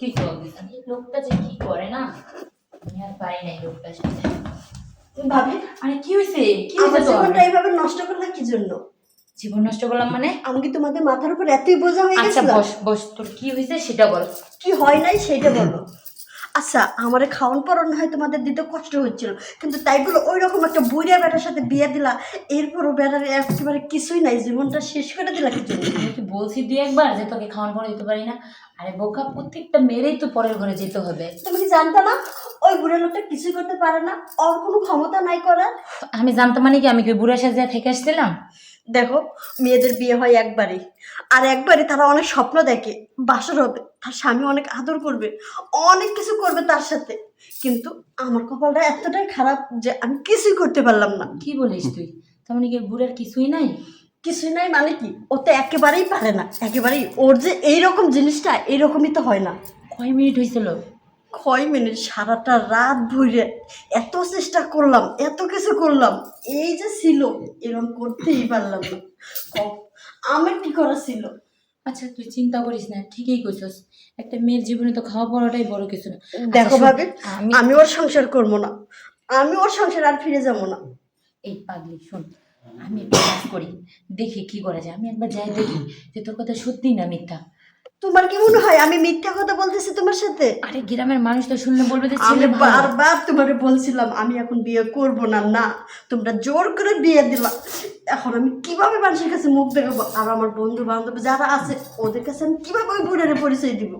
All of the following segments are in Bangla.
কিছু লোকটা যে কি করে না? আমি আর পারি নাই লোকটার সাথে। ভাবি? আরে কি হয়েছে কি হয়েছে জীবনটা এইভাবে নষ্ট করলে কি জন্য? জীবন নষ্ট করলাম মানে? আমি কি তোমাদের মাথার উপর এতই বোঝা হয়ে আচ্ছা বস বস তোর কি হয়েছে সেটা বল। কি হয় নাই সেটা বলো। আচ্ছা আমারে খাওয়ান পরন হয় তোমাদের দিতে কষ্ট হচ্ছিল। কিন্তু তাই বলে ওই রকম একটা বুড়িয়া বেটার সাথে বিয়ে দিলা এরপরও বেটার একেবারে কিছুই নাই জীবনটা শেষ করে দিলা কি জন্য? বলছি দুই একবার যে তোকে খাওয়ান পরে দিতে পারি না? আরে বোকা প্রত্যেকটা মেরেই তো পরের ঘরে যেতে হবে। তুমি কি জানতে না ওই বুড়ো লোকটা কিছুই করতে পারে না ওর কোনো ক্ষমতা নাই করার। আমি জানতাম মানে কি আমি কি বুড়া সাজা থেকে আসছিলাম? দেখো মেয়েদের বিয়ে হয় একবারই। আর একবারই তারা অনেক স্বপ্ন দেখে বাসর হবে। তার স্বামী অনেক আদর করবে অনেক কিছু করবে তার সাথে। কিন্তু আমার কপালটা এতটাই খারাপ যে আমি কিছুই করতে পারলাম না। কি বলিস তুই? তার মানে কি বুড়ার কিছুই নাই? কিছুই নাই মানে কি? ও তো একেবারেই পারে না। একেবারেই ওর যে এইরকম জিনিসটা এইরকমই তো হয় না। কয় মিনিট হয়েছিল? কয় মিনিট সারাটা রাত ভরে এত চেষ্টা করলাম এত কিছু করলাম এই যে ছিল এরকম করতেই পারলাম না। ক- আমার কি করা ছিল? আচ্ছা তুই চিন্তা করিস না ঠিকই কইছস। একটা মেয়ের জীবনে তো খাওয়া পড়াটাই বড় কিছু না। দেখো শোন, ভাবি আমি আমি ওর সংসার করব না। আমি ওর সংসার আর ফিরে যাব না। এই পাগলি শোন আমি একটা কাজ করি দেখি কি করা যায়। আমি একবার যাই দেখি যে তোর কথা সত্যি না মিথ্যা। তোমার কি মনে হয় আমি মিথ্যা কথা বলতেছি তোমার সাথে? আরে গ্রামের মানুষ তো শুনলে বলবে যে আমি ছেলে ভালো। বারবার তোমাকে বলছিলাম আমি এখন বিয়ে করব না না। তোমরা জোর করে বিয়ে দিলা। এখন আমি কীভাবে মানুষের কাছে মুখ দেখাবো? আর আমার বন্ধু বান্ধব যারা আছে ওদের কাছে আমি কীভাবে ওই বুড়ের পরিচয় দিব?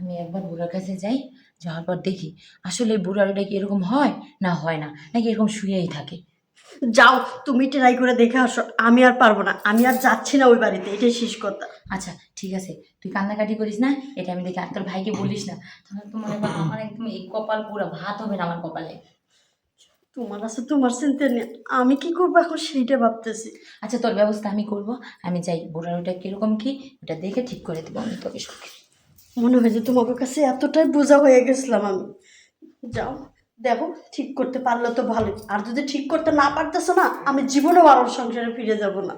আমি একবার বুড়ার কাছে যাই যাওয়ার পর দেখি আসলে বুড়াটা কি এরকম হয়? না হয় না। নাকি এরকম শুয়েই থাকে। যাও তুমি ট্রাই করে দেখে আসো আমি আর পারব না আমি আর যাচ্ছি না ওই বাড়িতে এটাই শেষ কথা। আচ্ছা ঠিক আছে তুই কান্নাকাটি করিস না এটা আমি দেখি আর তোর ভাইকে বলিস না। তাহলে তো মনে কর আমার একদম এই কপাল পুরো ভাত হবে না আমার কপালে। তোমার আছে তোমার চিন্তা নেই আমি কি করব এখন সেইটা ভাবতেছি। আচ্ছা তোর ব্যবস্থা আমি করব আমি যাই বুড়ার ওটা কীরকম কি ওটা দেখে ঠিক করে দেবো আমি তোকে। মনে হয় যে তোমাদের কাছে এতটাই বোঝা হয়ে গেছিলাম আমি। যাও। দেখো ঠিক করতে পারলে তো ভালো আর যদি ঠিক করতে না পারতেছো না আমি জীবনেও আর ওর সংসারে ফিরে যাব না।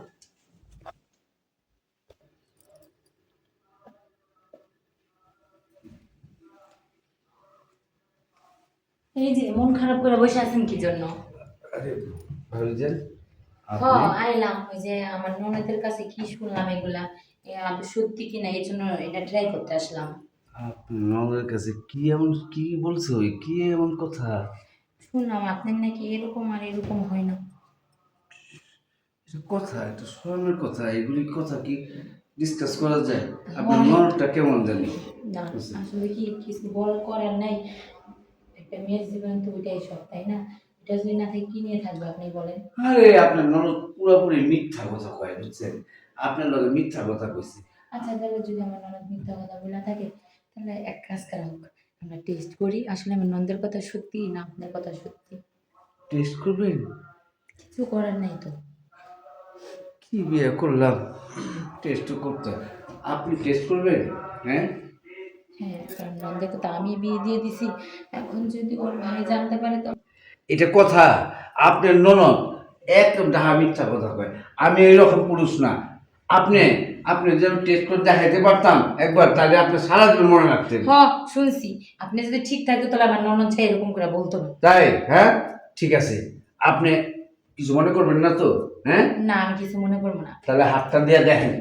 এই যে মন খারাপ করে বসে আছেন কি জন্য? আরে ভাবিজান আইলাম ওই যে আমার ননদের কাছে কি শুনলাম এগুলা? সত্যি কি না এই জন্য এটা ট্রাই করতে আসলাম। আপনার কাছে কি এমন কি বলছো? কি এমন কথা? শুনলাম আপনার নাকি এরকম আর এরকম হয় না। এটা কথা এটা স্মরণের কথা এগুলি কথা কি ডিসকাস করা যায়? আপনার। মনটা কেমন জানি? না আসলে কি কিছু বড় করার নাই। একটা মেয়ের জীবন তো ওইটাই সব তাই না? এটা যদি না থাকে কি নিয়ে থাকবে আপনি বলেন? আরে আপনার ননদ পুরোপুরি মিথ্যা কথা কয় বুঝছেন? আপনার লগে মিথ্যা কথা কইছে। আচ্ছা তাহলে যদি আমার ননদ মিথ্যা কথা বলে থাকে তাহলে এক কাজ করা হোক আমরা টেস্ট করি। আসলে আমার নন্দের কথা সত্যি না আপনার কথা সত্যি? টেস্ট করবেন? কিছু করার নাই তো। কি বিয়ে করলাম? টেস্ট করতে। আপনি টেস্ট করবেন? হ্যাঁ? হ্যাঁ কারণ নন্দেকে তো আমি বিয়ে দিয়ে দিছি। এখন যদি ওর ভাই জানতে পারে তো এটা কথা। আপনার ননদ একদম ডাহা মিথ্যা কথা কয়। আমি এইরকম পুরুষ না। আপনি আপনি যেন টেস্ট করে দেখাইতে পারতাম একবার তাহলে আপনি সারা জীবন মনে রাখতেন। হ শুনছি। আপনি যদি ঠিক থাকতো তাহলে আমার ননদ চাই এরকম করে বলতো না। তাই? হ্যাঁ? ঠিক আছে। আপনি কিছু মনে করবেন না তো? হ্যাঁ? না আমি কিছু মনে করব না। তাহলে হাতটা দিয়ে দেখেন।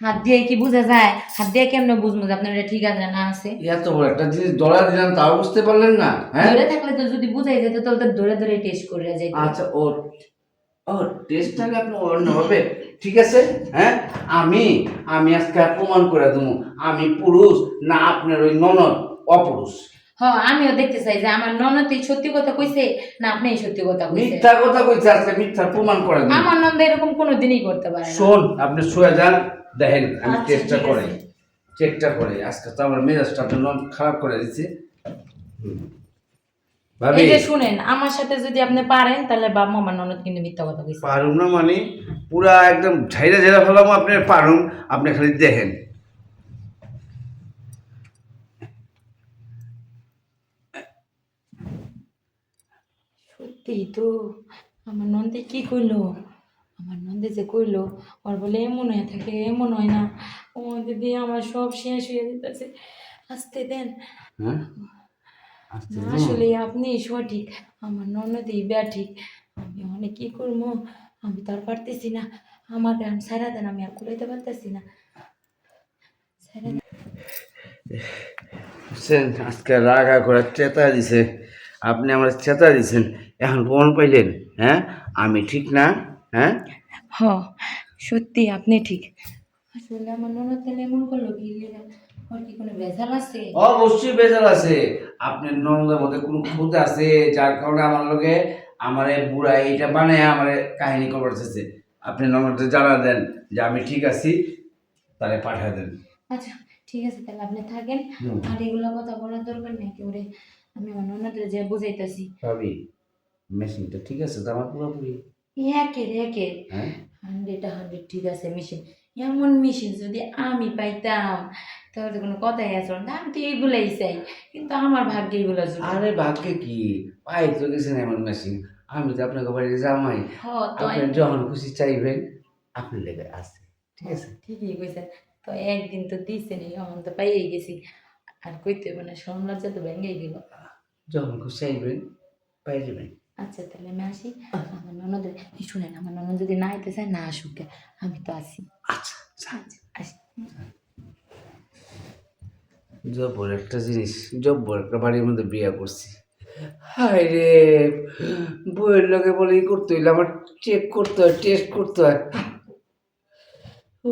হাত দিয়ে কি বোঝা যায়? হাত দিয়ে কেমনে বুঝব যে আপনার এটা ঠিক আছে না আছে? এত বড় একটা জিনিস দড়া দিলাম তাও বুঝতে পারলেন না হ্যাঁ? ধরে থাকলে তো যদি বুঝাই যেত তাহলে তো ধরে ধরে টেস্ট করে যাই আচ্ছা ও ও টেস্ট তাহলে আপনি অন্য হবে। ঠিক আছে? হ্যাঁ? আমি আমি আজকে প্রমাণ করে দেবো। আমি পুরুষ না আপনার ওই ননদ অপুরুষ। হ আমিও দেখতে চাই যে আমার ননদ এই সত্যি কথা কইছে না আপনি সত্যি কথা কইছে মিথ্যা কথা কইছে আজকে মিথ্যা প্রমাণ করে দিন আমার নন্দ এরকম কোনো দিনই করতে পারে না। শোন আপনি শুয়ে যান দেখেন আমি চেষ্টা করি চেকটা করে আজকে তো আমার মেজাজটা আপনার খারাপ করে দিচ্ছে। হুম। এই যে শুনেন আমার সাথে যদি আপনি পারেন তাহলে বাবা আমার ননদ কিন্তু মিথ্যা কথা কইছে। পারুম না মানে পুরা একদম ঝাইরা ঝাইরা ফেলাম আপনি পারুম আপনি খালি দেখেন। সত্যি তো আমার নন্দে কি কইলো? আমার নন্দে যে কইলো ওর বলে এমন হয়ে থাকে এমন হয় না। ও দিদি আমার সব শেষ হয়ে যেতেছে। আসতে দেন। হ্যাঁ? আসলে আপনি সঠিক। আমার ননদি ব্যাঠিক। আমি অনেক কি করব আমি তো আর পারতেছি না। আমার গান সারা দেন আমি আর কুলাইতে পারতেছি না। সারা বুঝছেন আজকে রাগা করে চেতা দিছে। আপনি আমার চেতা দিছেন এখন প্রমাণ পাইলেন হ্যাঁ? আমি ঠিক না হ্যাঁ? হ সত্যি আপনি ঠিক। আসলে আমার ননদ তাহলে এমন করল কি অবশ্যই বেজাল আছে। আপনার ননদের মধ্যে কোনো খুঁত আছে যার কারণে আমার লোকে আমার বুড়া এইটা বানায় আমার কাহিনী করবার চাইছে আপনি ননদে জানা দেন যে আমি ঠিক আছি তাহলে পাঠিয়ে দেন। আচ্ছা ঠিক আছে তাহলে আপনি থাকেন। আর এগুলো কথা বলার দরকার নেই কি ওরে? আমি আমার ননদের যে বুঝাইতেছি। ভাবি মেশিনটা ঠিক আছে তো আমার পুরোপুরি একে একে। হ্যাঁ? হান্ড্রেড হান্ড্রেড ঠিক আছে মেশিন। এমন মেশিন যদি আমি পাইতাম তাহলে কোনো কথাই আসলো না। আমি তো এইগুলাই চাই কিন্তু আমার ভাগ্যে এগুলো আরে ভাগ্যে কি? পাই তো গেছেন এমন মেশিন আমি তো আপনাকে বাড়িতে জামাই। আপনি যখন খুশি চাইবেন আপনি লেগে আছে ঠিক আছে? ঠিকই কইছেন। তো একদিন তো দিছেনি এখন তো পাইয়ে গেছি। আর কইতে হবে না শরম লজ্জা তো ভেঙেই দিল। যখন খুশি চাইবেন পাই যাবেন আচ্ছা তাহলে আমি আসি। আমার ননদের এই শুনেন আমার ননদ যদি না আইতে চায় না আসুক। আমি তো আসি আচ্ছা আচ্ছা আসি। জব্বর একটা জিনিস জব্বর একটা বাড়ির মধ্যে বিয়ে করছি। হায় রে বইয়ের লোকে বলে ই করতে হইলে আমার চেক করতে হয় টেস্ট করতে হয়। ও